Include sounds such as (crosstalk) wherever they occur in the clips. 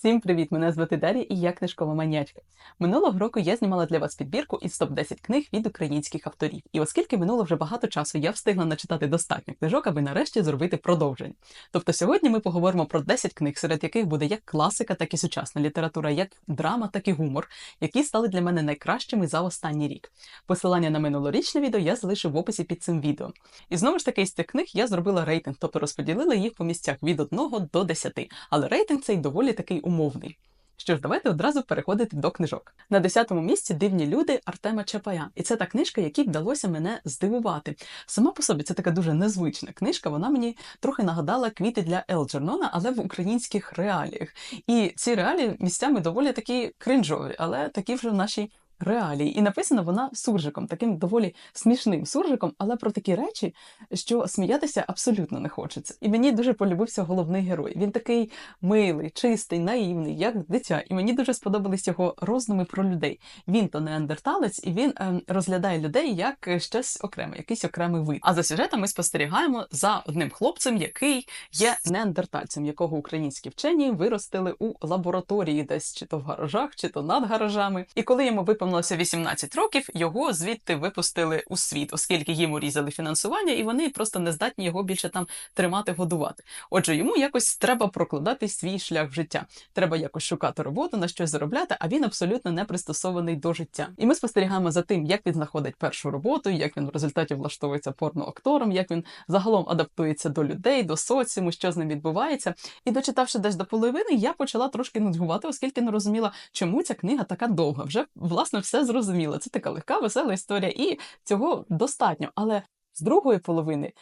Всім привіт! Мене звати Дар'я і я книжкова маньячка. Минулого року я знімала для вас підбірку із топ-10 книг від українських авторів. І оскільки минуло вже багато часу, я встигла начитати достатньо книжок, аби нарешті зробити продовження. Тобто сьогодні ми поговоримо про 10 книг, серед яких буде як класика, так і сучасна література, як драма, так і гумор, які стали для мене найкращими за останній рік. Посилання на минулорічне відео я залишу в описі під цим відео. І знову ж таки, з цих книг я зробила рейтинг, тобто розподілила їх по місцях від 1 до 10. Але рейтинг цей доволі такий умовний. Що ж, давайте одразу переходити до книжок. На 10-му місці дивні люди Артема Чапая. І це та книжка, якій вдалося мене здивувати. Сама по собі це така дуже незвична книжка. Вона мені трохи нагадала квіти для Елджернона, але в українських реаліях. І ці реалії місцями доволі такі кринжові, але такі вже в нашій реалії. І написана вона суржиком, таким доволі смішним суржиком, але про такі речі, що сміятися абсолютно не хочеться. І мені дуже полюбився головний герой. Він такий милий, чистий, наївний, як дитя. І мені дуже сподобались його роздуми про людей. Він то неандерталець, і він ем, розглядає людей як щось окреме, якийсь окремий вид. А за сюжетом ми спостерігаємо за одним хлопцем, який є неандертальцем, якого українські вчені виростили у лабораторії, десь чи то в гаражах, чи то над гаражами. І коли йому виповнилося 18 років, його звідти випустили у світ, оскільки їм урізали фінансування, і вони просто не здатні його більше там тримати, годувати. Отже, йому якось треба прокладати свій шлях в життя. Треба якось шукати роботу, на щось заробляти, а він абсолютно не пристосований до життя. І ми спостерігаємо за тим, як він знаходить першу роботу, як він в результаті влаштовується порноактором, як він загалом адаптується до людей, до соціуму, що з ним відбувається. І дочитавши десь до половини, я почала трошки нудьгувати, оскільки не розуміла, чому ця книга така довга. Вже власне все зрозуміло. Це така легка, весела історія, і цього достатньо. Але з другої половини.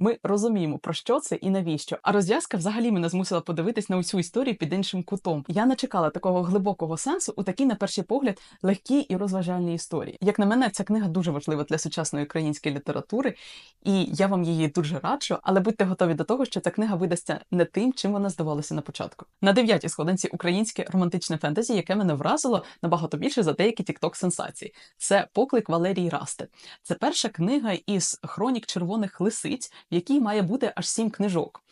Ми розуміємо, про що це і навіщо. А розв'язка взагалі мене змусила подивитись на усю історію під іншим кутом. Я не чекала такого глибокого сенсу у такій, на перший погляд, легкій і розважальній історії. Як на мене, ця книга дуже важлива для сучасної української літератури, і я вам її дуже раджу, але будьте готові до того, що ця книга видасться не тим, чим вона здавалася на початку. На дев'ятій сходинці українське романтичне фентезі, яке мене вразило набагато більше за деякі тікток сенсації. Це поклик Валерії Расти. Це перша книга із хронік червоних лисиць в якій має бути аж сім книжок.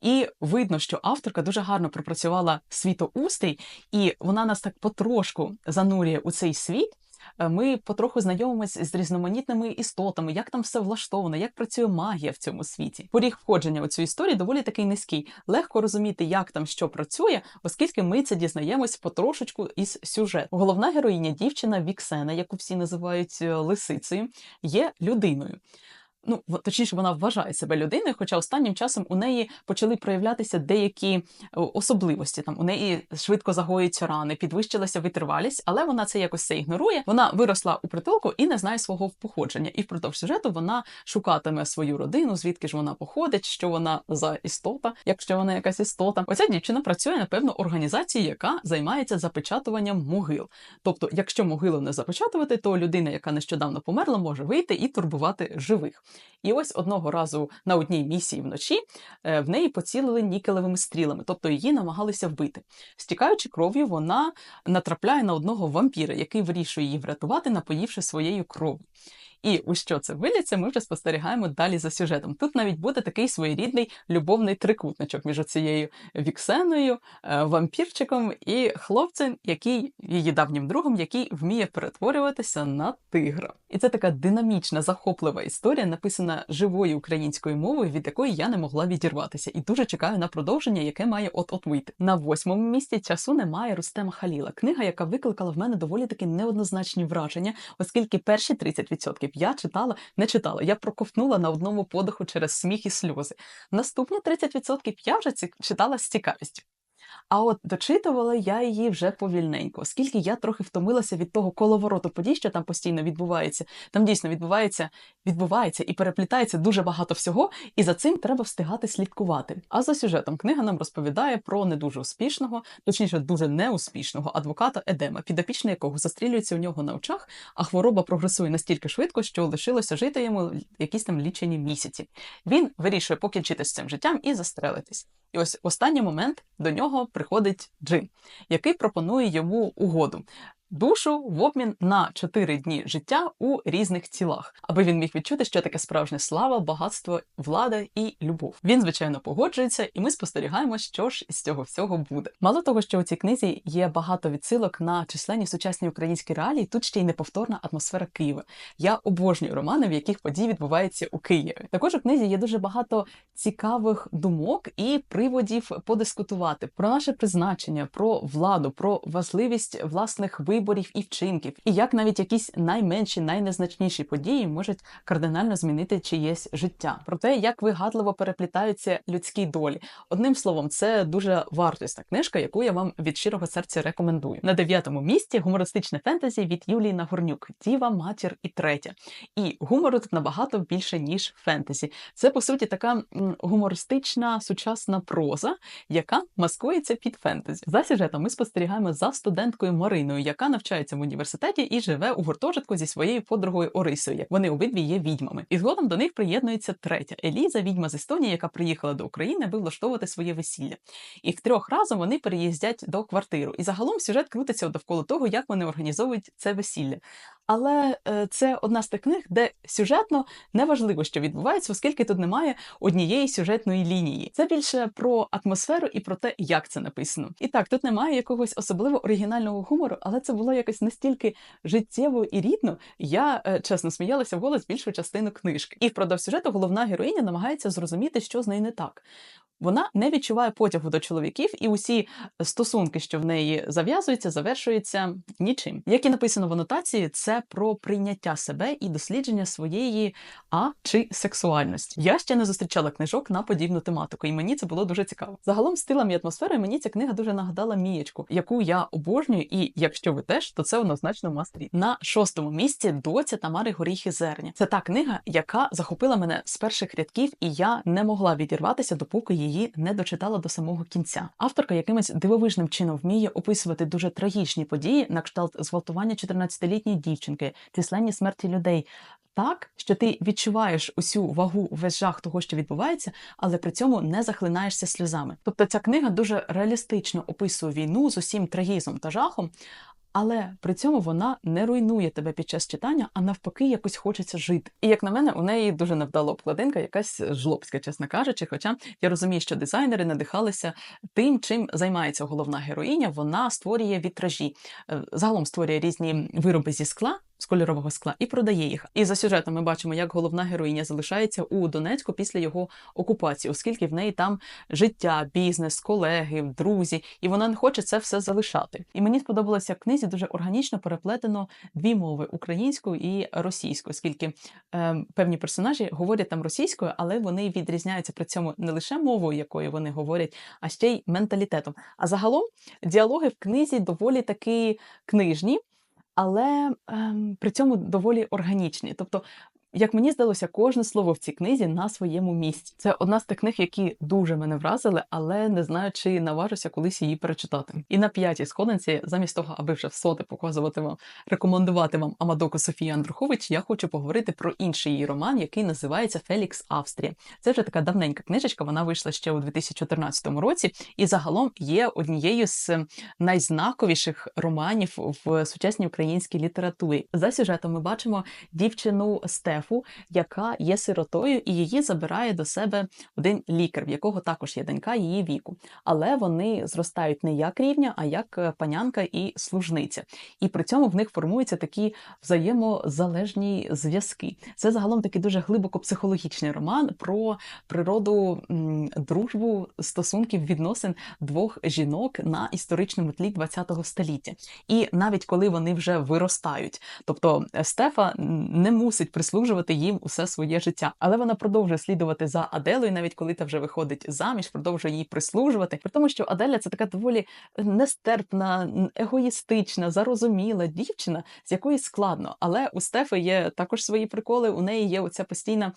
І видно, що авторка дуже гарно пропрацювала світоустрій, і вона нас так потрошку занурює у цей світ. Е, ми потроху знайомимося з різноманітними істотами, як там все влаштовано, як працює магія в цьому світі. Поріг входження у цю історію доволі такий низький. Легко розуміти, як там що працює, оскільки ми це дізнаємось потрошечку із сюжету. Головна героїня, дівчина Віксена, яку всі називають е, лисицею, є людиною. Ну, точніше, вона вважає себе людиною, хоча останнім часом у неї почали проявлятися деякі особливості. Там у неї швидко загоюються рани, підвищилася витривалість, але вона це якось це ігнорує. Вона виросла у притулку і не знає свого походження. І впродовж сюжету вона шукатиме свою родину, звідки ж вона походить, що вона за істота, якщо вона якась істота. Оця дівчина працює на певну яка займається запечатуванням могил. Тобто, якщо могилу не запечатувати, то людина, яка нещодавно померла, може вийти і турбувати живих. І ось одного разу на одній місії вночі е, в неї поцілили нікелевими стрілами, тобто її намагалися вбити. Стікаючи кров'ю, вона натрапляє на одного вампіра, який вирішує її врятувати, напоївши своєю кров'ю. І у що це виліться, ми вже спостерігаємо далі за сюжетом. Тут навіть буде такий своєрідний любовний трикутничок між цією віксеною, е, вампірчиком і хлопцем, який її давнім другом, який вміє перетворюватися на тигра. І це така динамічна, захоплива історія, написана живою українською мовою, від якої я не могла відірватися, і дуже чекаю на продовження, яке має от-от вийти. На восьмому місці часу немає Рустема Халіла, книга, яка викликала в мене доволі таки неоднозначні враження, оскільки перші 30% я читала, не читала. Я проковтнула на одному подиху через сміх і сльози. Наступні 30% я вже читала з цікавістю. А от дочитувала я її вже повільненько, оскільки я трохи втомилася від того коловороту подій, що там постійно відбувається. Там дійсно відбувається, відбувається і переплітається дуже багато всього, і за цим треба встигати слідкувати. А за сюжетом книга нам розповідає про не дуже успішного, точніше, дуже неуспішного адвоката Едема, підопічний якого застрілюється у нього на очах, а хвороба прогресує настільки швидко, що лишилося жити йому якісь там лічені місяці. Він вирішує покінчити з цим життям і застрелитись. І ось останній момент до нього приходить Джин, який пропонує йому угоду. Душу в обмін на 4 дні життя у різних тілах, аби він міг відчути, що таке справжня слава, багатство, влада і любов. Він звичайно погоджується, і ми спостерігаємо, що ж з цього всього буде. Мало того, що у цій книзі є багато відсилок на численні сучасні українські реалії. Тут ще й неповторна атмосфера Києва. Я обожнюю романи, в яких події відбуваються у Києві. Також у книзі є дуже багато цікавих думок і приводів подискутувати про наше призначення, про владу, про важливість власних виборів і вчинків, і як навіть якісь найменші, найнезначніші події можуть кардинально змінити чиєсь життя. Про те, як вигадливо переплітаються людські долі. Одним словом, це дуже вартісна книжка, яку я вам від щирого серця рекомендую. На дев'ятому місці гумористичне фентезі від Юлії Нагорнюк Діва, матір і третя. І гумору тут набагато більше ніж фентезі. Це по суті така гумористична сучасна проза, яка маскується під фентезі. За сюжетом ми спостерігаємо за студенткою Мариною, яка навчається в університеті і живе у гуртожитку зі своєю подругою Орисою. Вони обидві є відьмами. І згодом до них приєднується третя Еліза, відьма з Естонії, яка приїхала до України, аби влаштовувати своє весілля. І втрьох разом вони переїздять до квартиру. І загалом сюжет крутиться довкола того, як вони організовують це весілля. Але е, це одна з тих книг, де сюжетно неважливо, що відбувається, оскільки тут немає однієї сюжетної лінії. Це більше про атмосферу і про те, як це написано. І так, тут немає якогось особливо оригінального гумору, але це було якось настільки життєво і рідно. Я е, чесно сміялася вголос більшу частину книжки. І впродовж сюжету головна героїня намагається зрозуміти, що з нею не так. Вона не відчуває потягу до чоловіків, і усі стосунки, що в неї зав'язуються, завершуються нічим. Як і написано в анотації, це про прийняття себе і дослідження своєї а чи сексуальності. Я ще не зустрічала книжок на подібну тематику, і мені це було дуже цікаво. Загалом стилем і атмосферою мені ця книга дуже нагадала Мієчку, яку я обожнюю, і якщо ви теж, то це однозначно мастрі. На шостому місці доця Тамари Горіхи Зерня. Це та книга, яка захопила мене з перших рядків, і я не могла відірватися, допоки її не дочитала до самого кінця. Авторка якимось дивовижним чином вміє описувати дуже трагічні події, на кшталт зґвалтування 14-літньої дівчинки, численні смерті людей. Так, що ти відчуваєш усю вагу весь жах того, що відбувається, але при цьому не захлинаєшся сльозами. Тобто ця книга дуже реалістично описує війну з усім трагізмом та жахом, але при цьому вона не руйнує тебе під час читання, а навпаки, якось хочеться жити. І як на мене, у неї дуже невдала обкладинка, якась жлобська, чесно кажучи. Хоча я розумію, що дизайнери надихалися тим, чим займається головна героїня. Вона створює вітражі, Е, загалом створює різні вироби зі скла. З кольорового скла і продає їх. І за сюжетом ми бачимо, як головна героїня залишається у Донецьку після його окупації, оскільки в неї там життя, бізнес, колеги, друзі, і вона не хоче це все залишати. І мені сподобалося в книзі дуже органічно переплетено дві мови українською і російською, оскільки е, певні персонажі говорять там російською, але вони відрізняються при цьому не лише мовою, якою вони говорять, а ще й менталітетом. А загалом діалоги в книзі доволі таки книжні але ем, при цьому доволі органічні. Тобто, як мені здалося, кожне слово в цій книзі на своєму місці. Це одна з тих книг, які дуже мене вразили, але не знаю, чи наважуся колись її перечитати. І на п'ятій сходинці, замість того, аби вже в соти показувати вам, рекомендувати вам Амадоку Софії Андрухович, я хочу поговорити про інший її роман, який називається Фелікс Австрія. Це вже така давненька книжечка. Вона вийшла ще у 2014 році, і загалом є однією з найзнаковіших романів в сучасній українській літературі. За сюжетом ми бачимо дівчину Стефу, яка є сиротою, і її забирає до себе один лікар, в якого також є донька її віку. Але вони зростають не як рівня, а як е, панянка і служниця. І при цьому в них формуються такі взаємозалежні зв'язки. Це загалом такий дуже глибоко психологічний роман про природу дружбу стосунків відносин двох жінок на історичному тлі ХХ століття. І навіть коли вони вже виростають, тобто е, Стефа не мусить прислужувати їм усе своє життя, але вона продовжує слідувати за Аделою, навіть коли та вже виходить заміж, продовжує їй прислужувати. При тому, що Аделя це така доволі нестерпна, егоїстична, зарозуміла дівчина, з якої складно. Але у Стефи є також свої приколи. У неї є оця постійна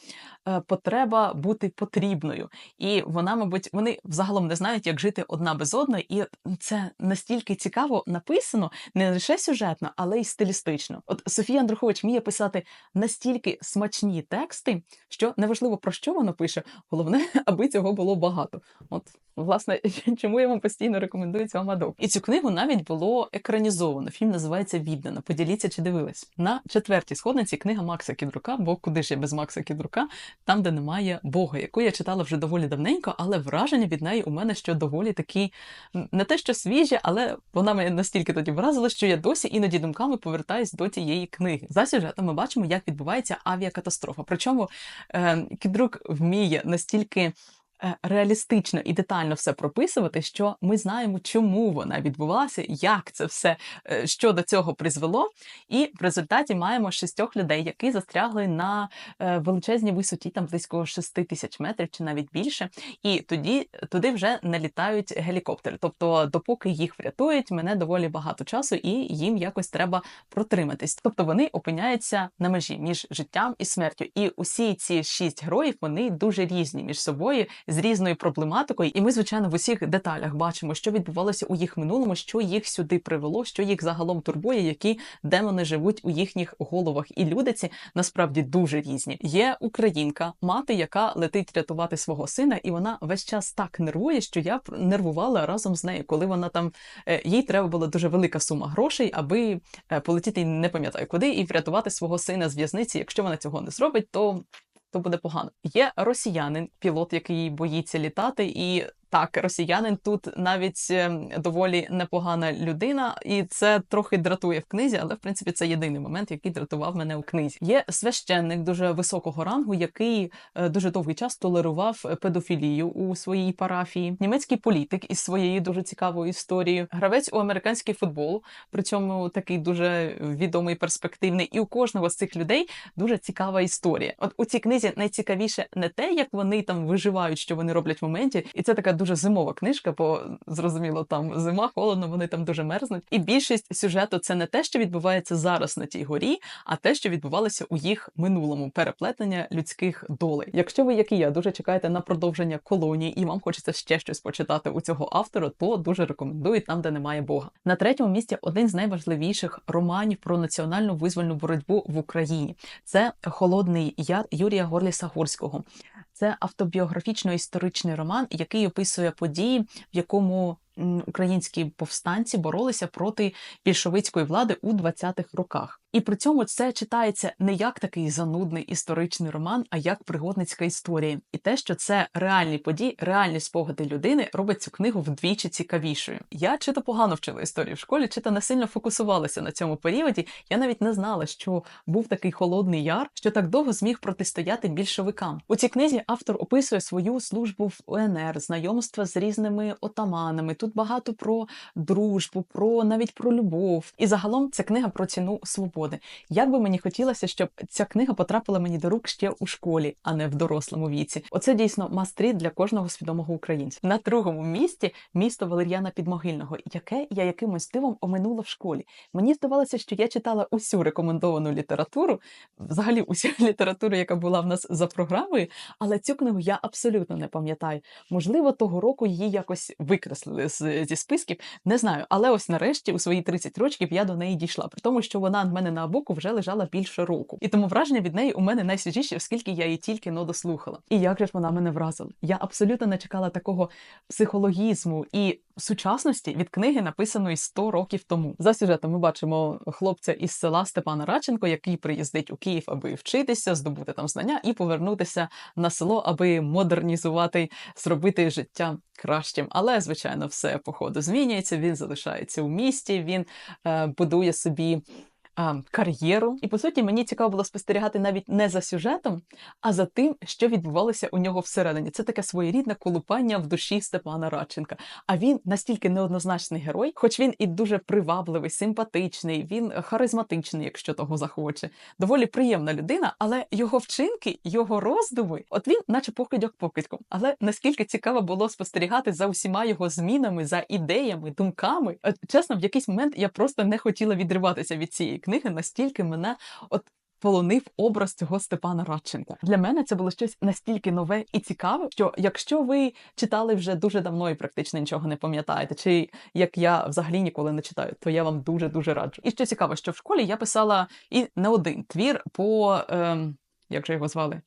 е, потреба бути потрібною, і вона, мабуть, вони взагалом не знають, як жити одна без одної, і це настільки цікаво написано, не лише сюжетно, але й стилістично. От Софія Андрухович вміє писати настільки смачні тексти, що неважливо про що воно пише, головне, (laughs) аби цього було багато. От, власне, (laughs) чому я вам постійно рекомендую цю Амадок. І цю книгу навіть було екранізовано. Фільм називається Віддана. Поділіться, чи дивились. На четвертій сходниці книга Макса Кідрука, бо куди ж я без Макса Кідрука, там, де немає Бога, яку я читала вже доволі давненько, але враження від неї у мене що доволі такі не те, що свіжі, але вона мене настільки тоді вразила, що я досі іноді думками повертаюсь до тієї книги. За сюжетом ми бачимо, як відбувається авіакатастрофа. Причому е, Кідрук вміє настільки. Е, Реалістично і детально все прописувати, що ми знаємо, чому вона відбулася, як це все е, що до цього призвело. І в результаті маємо шістьох людей, які застрягли на е, величезній висоті, там близько 6 тисяч метрів чи навіть більше. І тоді туди вже не літають гелікоптери. Тобто, допоки їх врятують, мене доволі багато часу, і їм якось треба протриматись. Тобто вони опиняються на межі між життям і смертю. І усі ці шість героїв вони дуже різні між собою з різною проблематикою. І ми, звичайно, в усіх деталях бачимо, що відбувалося у їх минулому, що їх сюди привело, що їх загалом турбує, які демони живуть у їхніх головах. І люди ці насправді дуже різні. Є українка, мати, яка летить рятувати свого сина, і вона весь час так нервує, що я нервувала разом з нею, коли вона там е, їй треба була дуже велика сума грошей, аби е, полетіти не пам'ятаю куди і врятувати свого сина з в'язниці. Якщо вона цього не зробить, то. То буде погано. Є росіянин, пілот, який боїться літати, і так, росіянин тут навіть ем, доволі непогана людина, і це трохи дратує в книзі, але в принципі це єдиний момент, який дратував мене у книзі. Є священник дуже високого рангу, який е, дуже довгий час толерував педофілію у своїй парафії. Німецький політик із своєю дуже цікавою історією. Гравець у американський футбол, причому такий дуже відомий, перспективний. І у кожного з цих людей дуже цікава історія. От у цій книзі найцікавіше не те, як вони там виживають, що вони роблять в моменті, і це така дуже зимова книжка, бо зрозуміло, там зима, холодно, вони там дуже мерзнуть. І більшість сюжету це не те, що відбувається зараз на тій горі, а те, що відбувалося у їх минулому переплетення людських долей. Якщо ви, як і я, дуже чекаєте на продовження колонії, і вам хочеться ще щось почитати у цього автора, то дуже рекомендую там, де немає Бога. На третьому місці один з найважливіших романів про національну визвольну боротьбу в Україні. Це Холодний яр Юрія Горліса Гурського. Це автобіографічно-історичний роман, який описує події, в якому українські повстанці боролися проти більшовицької влади у 20-х роках. І при цьому це читається не як такий занудний історичний роман, а як пригодницька історія. І те, що це реальні події, реальні спогади людини, робить цю книгу вдвічі цікавішою. Я чи то погано вчила історію в школі, чи то не сильно фокусувалася на цьому періоді. Я навіть не знала, що був такий холодний яр, що так довго зміг протистояти більшовикам. У цій книзі автор описує свою службу в УНР, знайомства з різними отаманами. Тут багато про дружбу, про навіть про любов. І загалом це книга про ціну свободи. Як би мені хотілося, щоб ця книга потрапила мені до рук ще у школі, а не в дорослому віці. Оце дійсно мастріт для кожного свідомого українця. На другому місці місто Валер'яна Підмогильного, яке я якимось дивом оминула в школі. Мені здавалося, що я читала усю рекомендовану літературу, взагалі усю (laughs) літературу, яка була в нас за програмою, але цю книгу я абсолютно не пам'ятаю. Можливо, того року її якось викреслили зі списків. Не знаю, але ось нарешті у свої 30 років я до неї дійшла, при тому, що вона в мене на боку вже лежала більше року. І тому враження від неї у мене найсвіжіші, оскільки я її тільки но дослухала. І як же ж вона мене вразила? Я абсолютно не чекала такого психологізму і сучасності від книги, написаної 100 років тому. За сюжетом ми бачимо хлопця із села Степана Радченко, який приїздить у Київ, аби вчитися, здобути там знання і повернутися на село, аби модернізувати, зробити життя кращим. Але, звичайно, все по ходу змінюється. Він залишається у місті, він е, будує собі. А, Кар'єру, і по суті мені цікаво було спостерігати навіть не за сюжетом, а за тим, що відбувалося у нього всередині. Це таке своєрідне колупання в душі Степана Радченка. А він настільки неоднозначний герой, хоч він і дуже привабливий, симпатичний, він харизматичний, якщо того захоче. Доволі приємна людина, але його вчинки, його роздуми, от він, наче покидьок покидьком. Але наскільки цікаво було спостерігати за усіма його змінами, за ідеями, думками. Чесно, в якийсь момент я просто не хотіла відриватися від цієї книги, настільки мене от. Полонив образ цього Степана Радченка. Для мене це було щось настільки нове і цікаве, що якщо ви читали вже дуже давно і практично нічого не пам'ятаєте, чи як я взагалі ніколи не читаю, то я вам дуже дуже раджу. І що цікаво, що в школі я писала і не один твір по. Ем, як же його звали?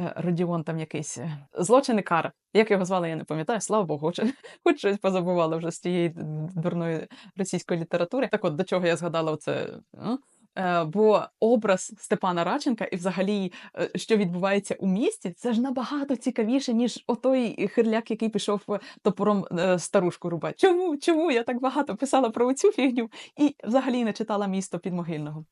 Е, Родіон там якийсь е, злочин і кара. Як його звали, я не пам'ятаю, слава Богу, хоч, (laughs) хоч щось позабувала вже з тієї дурної російської літератури. Так от до чого я згадала оце. м? Е, Бо образ Степана Радченка і взагалі, що відбувається у місті, це ж набагато цікавіше, ніж отой хирляк, який пішов топором старушку рубати. Чому? Чому я так багато писала про цю фігню і взагалі не читала місто підмогильного?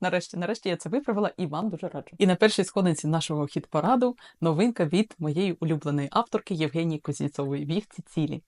Нарешті, нарешті я це виправила і вам дуже раджу. І на першій сходинці нашого хіт-параду новинка від моєї улюбленої авторки Євгенії Кузнєцової «Вівці цілі.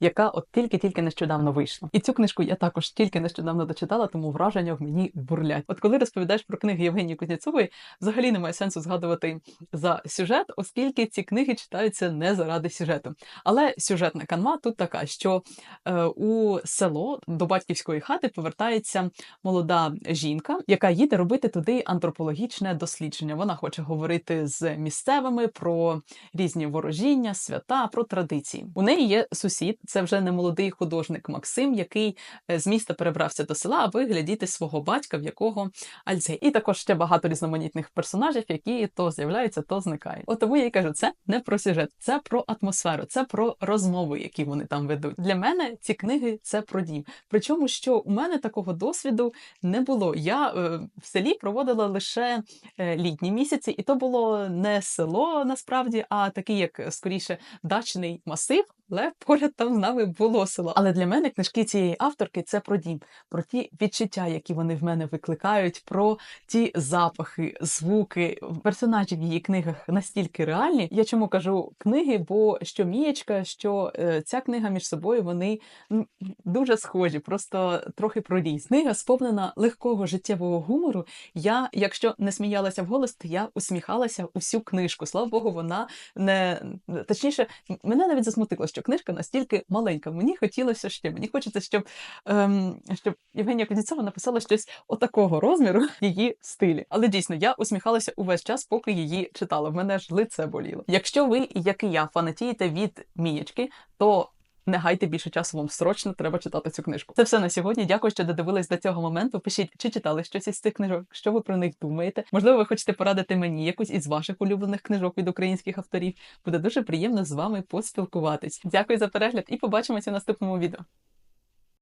Яка от тільки-тільки нещодавно вийшла. І цю книжку я також тільки нещодавно дочитала, тому враження в мені бурлять. От коли розповідаєш про книги Євгенії Кузнєцової, взагалі немає сенсу згадувати за сюжет, оскільки ці книги читаються не заради сюжету. Але сюжетна канва тут така, що е, у село до батьківської хати повертається молода жінка, яка їде робити туди антропологічне дослідження. Вона хоче говорити з місцевими про різні ворожіння, свята, про традиції. У неї є сусід, це вже не молодий художник Максим, який е, з міста перебрався до села, аби глядіти свого батька, в якого Альцей. І також ще багато різноманітних персонажів, які то з'являються, то зникають. От тому я й кажу, це не про сюжет, це про атмосферу, це про розмови, які вони там ведуть. Для мене ці книги це про дім. Причому, що у мене такого досвіду не було. Я е, в селі проводила лише е, літні місяці, і то було не село насправді, а такий, як скоріше, дачний масив. Але поряд там з нами було село. Але для мене книжки цієї авторки це про дім, про ті відчуття, які вони в мене викликають, про ті запахи, звуки персонажі в її книгах настільки реальні. Я чому кажу книги? Бо що Мієчка, що е, ця книга між собою вони дуже схожі, просто трохи про різ. Книга сповнена легкого життєвого гумору. Я, якщо не сміялася вголос, то я усміхалася усю книжку. Слава Богу, вона не точніше, мене навіть засмутило, що книжка настільки маленька. Мені хотілося ще. Мені хочеться, щоб, ем, щоб Євгенія Кузнєцова написала щось отакого розміру в її стилі. Але дійсно, я усміхалася увесь час, поки її читала. В мене ж лице боліло. Якщо ви, як і я, фанатієте від Мієчки, то не гайте більше часу, вам срочно треба читати цю книжку. Це все на сьогодні. Дякую, що додивились до цього моменту. Пишіть, чи читали щось із цих книжок, що ви про них думаєте. Можливо, ви хочете порадити мені якусь із ваших улюблених книжок від українських авторів. Буде дуже приємно з вами поспілкуватись. Дякую за перегляд і побачимося в наступному відео.